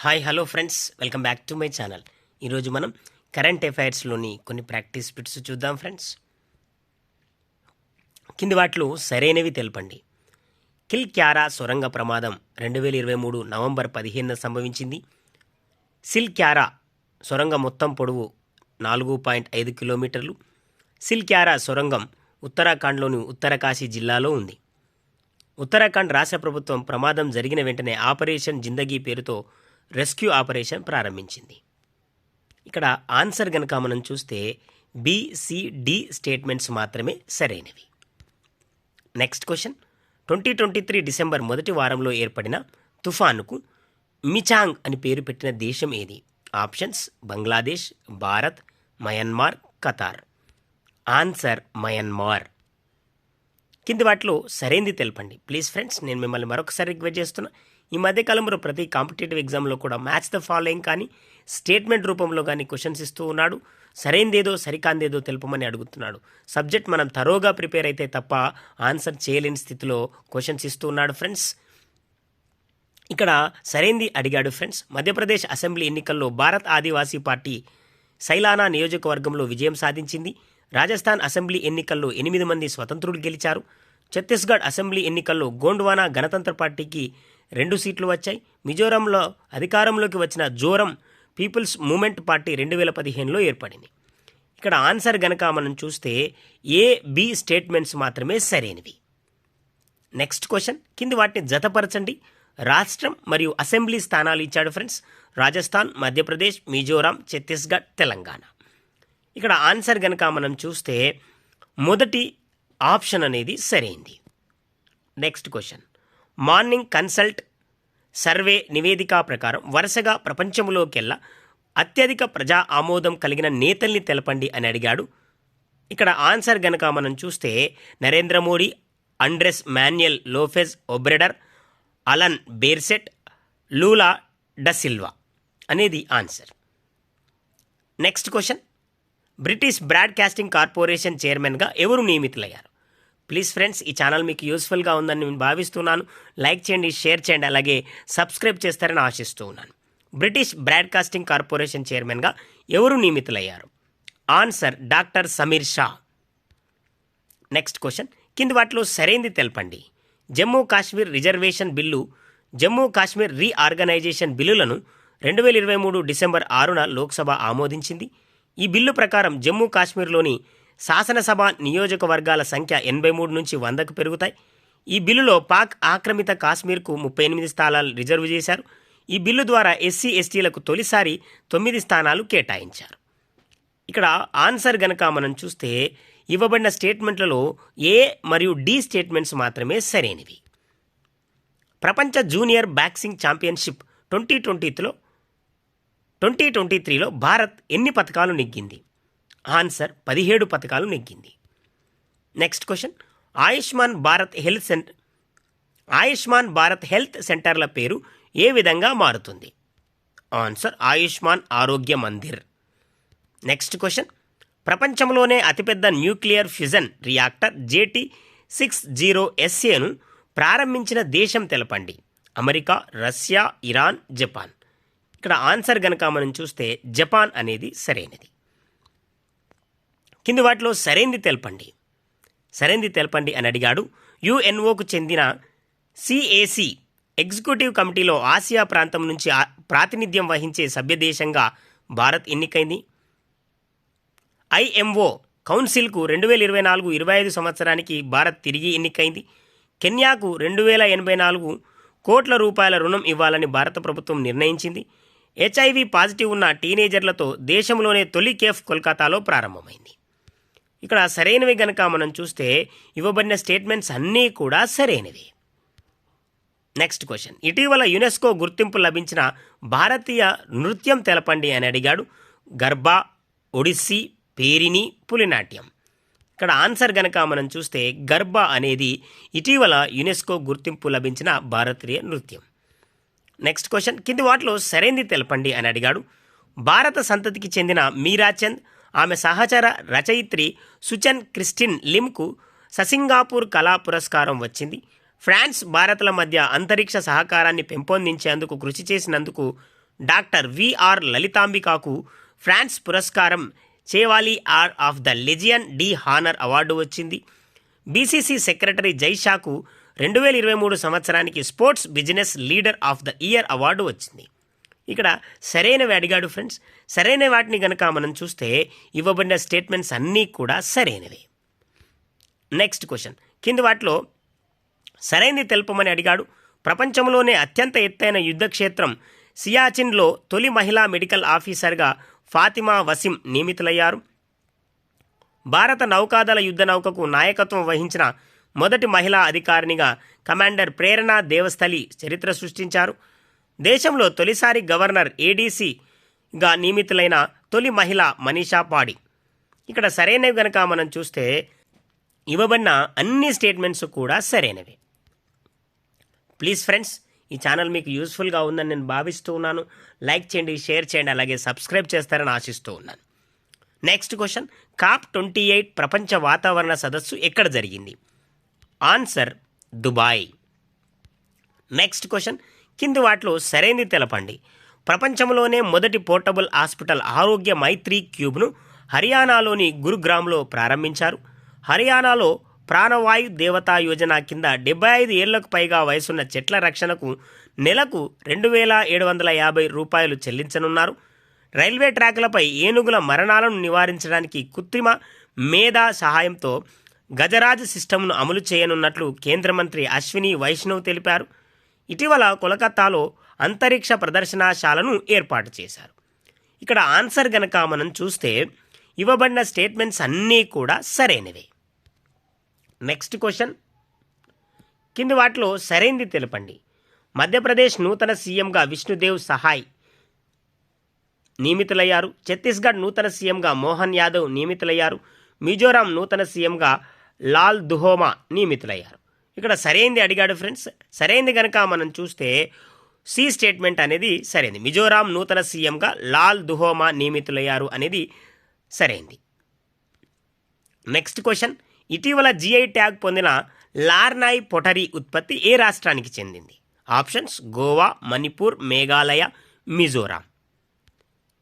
Hi hello friends. Welcome back to my channel. ఈరోజు మనం current అఫైర్స్లోని కొన్ని ప్రాక్టీస్ బిట్స్ చూద్దాం ఫ్రెండ్స్. కింది వాటిలో సరైనవి తెలపండి. కిల్ క్యారా సొరంగ ప్రమాదం రెండు వేల ఇరవై మూడు నవంబర్ పదిహేనున సంభవించింది. సిల్ క్యారా సొరంగం మొత్తం పొడవు నాలుగు పాయింట్ ఐదు కిలోమీటర్లు. సిల్ క్యారా సొరంగం ఉత్తరాఖండ్లోని ఉత్తరకాశీ జిల్లాలో ఉంది. ఉత్తరాఖండ్ రాష్ట్ర ప్రభుత్వం ప్రమాదం జరిగిన వెంటనే ఆపరేషన్ జిందగీ పేరుతో రెస్క్యూ ఆపరేషన్ ప్రారంభించింది. ఇక్కడ ఆన్సర్ గనక మనం చూస్తే బిసిడి స్టేట్మెంట్స్ మాత్రమే సరైనవి. Next question twenty twenty three December మొదటి వారంలో ఏర్పడిన తుఫానుకు మిచాంగ్ అని పేరు పెట్టిన దేశం ఏది? Options Bangladesh Bharat Myanmar Qatar. Answer Myanmar. కింది వాటిలో సరైంది తెలపండి. ప్లీజ్ ఫ్రెండ్స్ నేను మిమ్మల్ని మరొకసారి రిక్వెస్ట్ చేస్తున్నా ఈ మధ్యకాలంలో ప్రతి కాంపిటేటివ్ ఎగ్జామ్లో కూడా మ్యాచ్ ద ఫాలోయింగ్ కానీ స్టేట్మెంట్ రూపంలో కానీ క్వశ్చన్స్ ఇస్తూ ఉన్నాడు. సరైందేదో సరికాందేదో తెలుపమని అడుగుతున్నాడు. సబ్జెక్ట్ మనం తరోగా ప్రిపేర్ అయితే తప్ప ఆన్సర్ చేయలేని స్థితిలో క్వశ్చన్స్ ఇస్తూ ఉన్నాడు ఫ్రెండ్స్. ఇక్కడ సరైంది అడిగాడు ఫ్రెండ్స్. మధ్యప్రదేశ్ అసెంబ్లీ ఎన్నికల్లో భారత్ ఆదివాసీ పార్టీ సైలానా నియోజకవర్గంలో విజయం సాధించింది. రాజస్థాన్ అసెంబ్లీ ఎన్నికల్లో ఎనిమిది మంది స్వతంత్రులు గెలిచారు. ఛత్తీస్గఢ్ అసెంబ్లీ ఎన్నికల్లో గోండ్వానా గణతంత్ర పార్టీకి రెండు సీట్లు వచ్చాయి. మిజోరంలో అధికారంలోకి వచ్చిన జోరం పీపుల్స్ మూమెంట్ పార్టీ రెండు వేల పదిహేనులో ఏర్పడింది. ఇక్కడ ఆన్సర్ గనక మనం చూస్తే ఏ బి స్టేట్మెంట్స్ మాత్రమే సరైనవి. నెక్స్ట్ క్వశ్చన్ కింది వాటిని జతపరచండి. రాష్ట్రం మరియు అసెంబ్లీ స్థానాలు ఇచ్చాడు ఫ్రెండ్స్. రాజస్థాన్ మధ్యప్రదేశ్ మిజోరాం ఛత్తీస్గఢ్ తెలంగాణ. ఇక్కడ ఆన్సర్ గనక మనం చూస్తే మొదటి ఆప్షన్ అనేది సరైంది. Next question morning consult survey నివేదిక ప్రకారం వరుసగా ప్రపంచంలోకెల్లా అత్యధిక ప్రజా ఆమోదం కలిగిన నేతల్ని తెలపండి అని అడిగాడు. ఇక్కడ ఆన్సర్ గనక మనం చూస్తే Narendra Modi Andres Manuel Lopez Obrador Alain Berset Lula da Silva అనేది answer. Next question. British Broadcasting Corporation చైర్మన్గా ఎవరు నియమితులయ్యారు? ప్లీజ్ ఫ్రెండ్స్ ఈ ఛానల్ మీకు యూస్ఫుల్గా ఉందని నేను భావిస్తున్నాను. లైక్ చేయండి షేర్ చేయండి అలాగే సబ్స్క్రైబ్ చేస్తారని ఆశిస్తూ ఉన్నాను. బ్రిటిష్ బ్రాడ్కాస్టింగ్ కార్పొరేషన్ చైర్మన్గా ఎవరు నియమితులయ్యారు? Answer doctor Samir Shah next question కింది వాటిలో సరైంది తెలపండి. Jammu Kashmir reservation bill Jammu Kashmir reorganisation బిల్లులను రెండు వేల ఇరవై మూడు డిసెంబర్ ఆరున లోక్సభ ఆమోదించింది. ఈ బిల్లు ప్రకారం జమ్మూ కాశ్మీర్లోని శాసనసభ నియోజకవర్గాల సంఖ్య ఎనభై మూడు నుంచి వందకు పెరుగుతాయి. ఈ బిల్లులో పాక్ ఆక్రమిత కాశ్మీర్కు ముప్పై ఎనిమిది స్థానాలు రిజర్వ్ చేశారు. ఈ బిల్లు ద్వారా ఎస్సీ ఎస్టీలకు తొలిసారి తొమ్మిది స్థానాలు కేటాయించారు. ఇక్కడ ఆన్సర్ గనక మనం చూస్తే ఇవ్వబడిన స్టేట్మెంట్లలో ఏ మరియు డి స్టేట్మెంట్స్ మాత్రమే సరైనవి. ప్రపంచ జూనియర్ బాక్సింగ్ ఛాంపియన్షిప్ ట్వంటీ ట్వంటీలో ట్వంటీ ట్వంటీ త్రీలో భారత్ ఎన్ని పథకాలు నెగ్గింది? ఆన్సర్ పదిహేడు పథకాలు నెగ్గింది. Next question. Ayushman Bharat health centre Ayushman Bharat health సెంటర్ల పేరు ఏ విధంగా మారుతుంది? ఆన్సర్ ఆయుష్మాన్ ఆరోగ్య మందిర్. Next question. ప్రపంచంలోనే అతిపెద్ద nuclear fusion reactor JT six zero ఎస్ఏను ప్రారంభించిన దేశం తెలపండి. America Russia Iran Japan. ఇక్కడ ఆన్సర్ గనక మనం చూస్తే జపాన్ అనేది సరైనది. కింది వాటిలో సరైంది తెలపండి. సరైంది తెలపండి అని అడిగాడు. యుఎన్ఓకు చెందిన సిఏసి ఎగ్జిక్యూటివ్ కమిటీలో ఆసియా ప్రాంతం నుంచి ప్రాతినిధ్యం వహించే సభ్యదేశంగా భారత్ ఎన్నికైంది. ఐఎంఓ కౌన్సిల్కు రెండు వేల ఇరవై నాలుగు ఇరవై ఐదు సంవత్సరానికి భారత్ తిరిగి ఎన్నికైంది. కెన్యాకు రెండు వేల ఎనభై నాలుగు కోట్ల రూపాయల రుణం ఇవ్వాలని భారత ప్రభుత్వం నిర్ణయించింది. హెచ్ఐవి పాజిటివ్ ఉన్న టీనేజర్లతో దేశంలోనే తొలి కేఫ్ కోల్కతాలో ప్రారంభమైంది. ఇక్కడ సరైనవి గనక మనం చూస్తే ఇవ్వబడిన స్టేట్మెంట్స్ అన్నీ కూడా సరైనవి. నెక్స్ట్ క్వశ్చన్ ఇటీవల యునెస్కో గుర్తింపు లభించిన భారతీయ నృత్యం తెలపండి అని అడిగాడు గర్భా ఒడిస్సీ పేరిని పులినాట్యం. ఇక్కడ ఆన్సర్ గనక మనం చూస్తే గర్భా అనేది ఇటీవల యునెస్కో గుర్తింపు లభించిన భారతీయ నృత్యం. నెక్స్ట్ క్వశ్చన్ కింది వాటిలో సరైంది తెలపండి అని అడిగాడు. భారత సంతతికి చెందిన మీరాచంద్ ఆమె సహచర రచయిత్రి సుచన్ క్రిస్టిన్ లిమ్కు ససింగాపూర్ కళా పురస్కారం వచ్చింది. ఫ్రాన్స్ భారత్ల మధ్య అంతరిక్ష సహకారాన్ని పెంపొందించేందుకు కృషి చేసినందుకు డాక్టర్ విఆర్ లలితాంబికాకు ఫ్రాన్స్ పురస్కారం chevalier of the legion de honour award వచ్చింది. బీసీసీ సెక్రటరీ జైషాకు రెండు వేల ఇరవై మూడు సంవత్సరానికి sports business leader of the year award వచ్చింది. ఇక్కడ సరైనవి అడిగాడు ఫ్రెండ్స్. సరైన వాటిని కనుక మనం చూస్తే ఇవ్వబడిన స్టేట్మెంట్స్ అన్నీ కూడా సరైనవి. నెక్స్ట్ క్వశ్చన్ కింది వాటిలో సరైనది తెలుపమని అడిగాడు. ప్రపంచంలోనే అత్యంత ఎత్తైన యుద్ధక్షేత్రం సియాచిన్లో తొలి మహిళా మెడికల్ ఆఫీసర్గా ఫాతిమా వసీం నియమితులయ్యారు. భారత నౌకాదళ యుద్ధ నౌకకు నాయకత్వం వహించిన మొదటి మహిళా అధికారినిగా కమాండర్ ప్రేరణ దేవస్థలి చరిత్ర సృష్టించారు. దేశంలో తొలిసారి గవర్నర్ ఏడీసీగా నియమితులైన తొలి మహిళ మనీషా పాడి. ఇక్కడ సరైనవి గనక మనం చూస్తే ఇవ్వబడిన అన్ని స్టేట్మెంట్స్ కూడా సరైనవి. ప్లీజ్ ఫ్రెండ్స్ ఈ ఛానల్ మీకు యూస్ఫుల్గా ఉందని నేను భావిస్తూ ఉన్నాను. లైక్ చేయండి షేర్ చేయండి అలాగే సబ్స్క్రైబ్ చేస్తారని ఆశిస్తూ ఉన్నాను. Next question COP twenty eight ప్రపంచ వాతావరణ సదస్సు ఎక్కడ జరిగింది? ఆన్సర్ దుబాయ్ నెక్స్ట్ క్వశ్చన్ కింది వాటిలో సరైనది తెలపండి. ప్రపంచంలోనే మొదటి పోర్టబుల్ హాస్పిటల్ ఆరోగ్య మైత్రి క్యూబ్ను హర్యానాలోని గురుగ్రామ్లో ప్రారంభించారు. హర్యానాలో ప్రాణవాయు దేవతా యోజన కింద డెబ్బై ఐదు ఏళ్ళకు పైగా వయసున్న చెట్ల రక్షణకు నెలకు రెండు వేల ఏడు వందల యాభై రూపాయలు చెల్లించనున్నారు. రైల్వే ట్రాకులపై ఏనుగుల మరణాలను నివారించడానికి కృత్రిమ మేధా సహాయంతో గజరాజ్ సిస్టమ్ను అమలు చేయనున్నట్లు కేంద్ర మంత్రి అశ్విని వైష్ణవ్ తెలిపారు. ఇటీవల కోలకత్తాలో అంతరిక్ష ప్రదర్శనశాలను ఏర్పాటు చేశారు. ఇక్కడ ఆన్సర్ గనక మనం చూస్తే ఇవ్వబడిన స్టేట్మెంట్స్ అన్నీ కూడా సరైనవే. Next question. కింది వాటిలో సరైనది తెలపండి. మధ్యప్రదేశ్ నూతన సీఎంగా విష్ణుదేవ్ సహాయ్ నియమితులయ్యారు. ఛత్తీస్గఢ్ నూతన సీఎంగా మోహన్ యాదవ్ నియమితులయ్యారు. మిజోరాం నూతన సీఎంగా లాల్ దుహోమా నియమితులయ్యారు. ఇక్కడ సరైంది అడిగాడు ఫ్రెండ్స్. సరైంది కనుక మనం చూస్తే సి స్టేట్మెంట్ అనేది సరైంది. మిజోరాం నూతన సీఎంగా లాల్ దుహోమా నియమితులయ్యారు అనేది సరైంది. Next question. ఇటీవల జిఐ ట్యాగ్ పొందిన లార్నాయ్ పొటరీ ఉత్పత్తి ఏ రాష్ట్రానికి చెందింది? ఆప్షన్స్ గోవా మణిపూర్ మేఘాలయ మిజోరాం.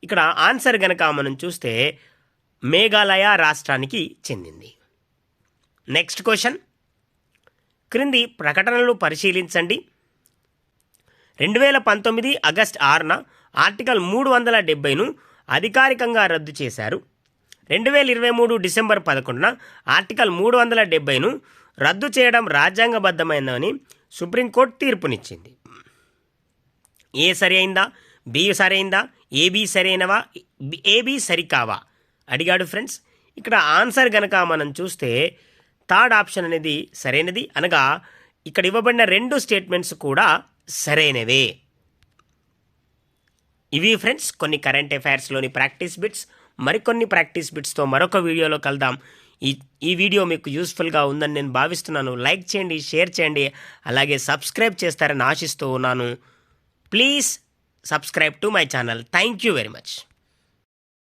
ఇక్కడ ఆన్సర్ గనక మనం చూస్తే మేఘాలయ రాష్ట్రానికి చెందింది. Next question. క్రింది ప్రకటనలు పరిశీలించండి. రెండు వేల పంతొమ్మిది ఆగస్ట్ ఆరున ఆర్టికల్ మూడు వందల డెబ్బైను అధికారికంగా రద్దు చేశారు. రెండు వేల ఇరవై మూడు డిసెంబర్ పదకొండున ఆర్టికల్ మూడు వందల డెబ్బైను రద్దు చేయడం రాజ్యాంగబద్ధమైందని సుప్రీంకోర్టు తీర్పునిచ్చింది. ఏ సరి అయిందా బి సరైందా? ఏబి సరైనవా? ఏబి సరికావా? అడిగాడు ఫ్రెండ్స్. ఇక్కడ ఆన్సర్ గనక మనం చూస్తే థర్డ్ ఆప్షన్ అనేది సరైనది అనగా ఇక్కడ ఇవ్వబడిన రెండు స్టేట్మెంట్స్ కూడా సరైనవే. ఇవి ఫ్రెండ్స్ కొన్ని కరెంట్ అఫైర్స్లోని ప్రాక్టీస్ బిట్స్ మరికొన్ని ప్రాక్టీస్ బిట్స్తో మరొక వీడియోలో కలుద్దాం. ఈ ఈ వీడియో మీకు యూస్ఫుల్గా ఉందని నేను భావిస్తున్నాను. లైక్ చేయండి షేర్ చేయండి అలాగే సబ్స్క్రైబ్ చేస్తారని ఆశిస్తూ ఉన్నాను. Please subscribe to my channel. Thank you very much.